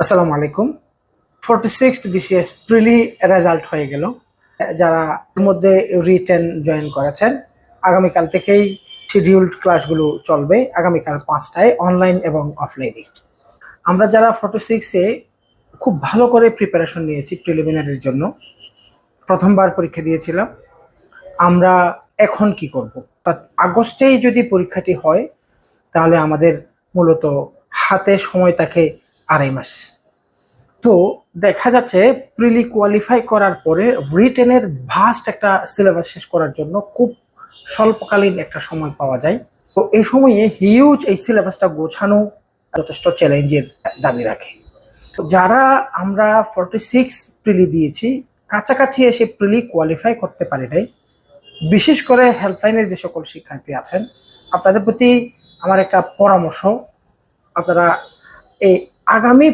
আসসালামু আলাইকুম। Forty six BCS preli result হয়ে গেল। যারা এর মধ্যে রিটেন জয়েন করেছেন, আগামীকাল থেকেই শিডিউলড ক্লাসগুলো চলবে আগামীকাল পাঁচটায় অনলাইন এবং অফলাইনে আমরা যারা ফোর্টি সিক্সে খুব ভালো করে প্রিপারেশন নিয়েছি প্রিলিমিনারির জন্য, প্রথমবার পরীক্ষা দিয়েছিলাম, আমরা এখন কি করব? তা আগস্টেই যদি পরীক্ষাটি হয়, তাহলে আমাদের মূলত হাতে সময় থাকে আড়াই মাস। তো দেখা যাচ্ছে প্রিলি কোয়ালিফাই করার পরে রিটেনের ভাস্ট একটা সিলেবাস শেষ করার জন্য খুব স্বল্পকালীন একটা সময় পাওয়া যায়। তো এই সময়ে হিউজ এই সিলেবাসটা গোছানো যথেষ্ট চ্যালেঞ্জের দাবি রাখে। তো যারা আমরা ফর্টি সিক্স প্রিলি দিয়েছি, কাছাকাছি এসে প্রিলি কোয়ালিফাই করতে পারি নাই। বিশেষ করে হেল্পলাইনের যে সকল শিক্ষার্থী আছেন, আপনাদের প্রতি আমার একটা পরামর্শ, আপনারা এই আগামী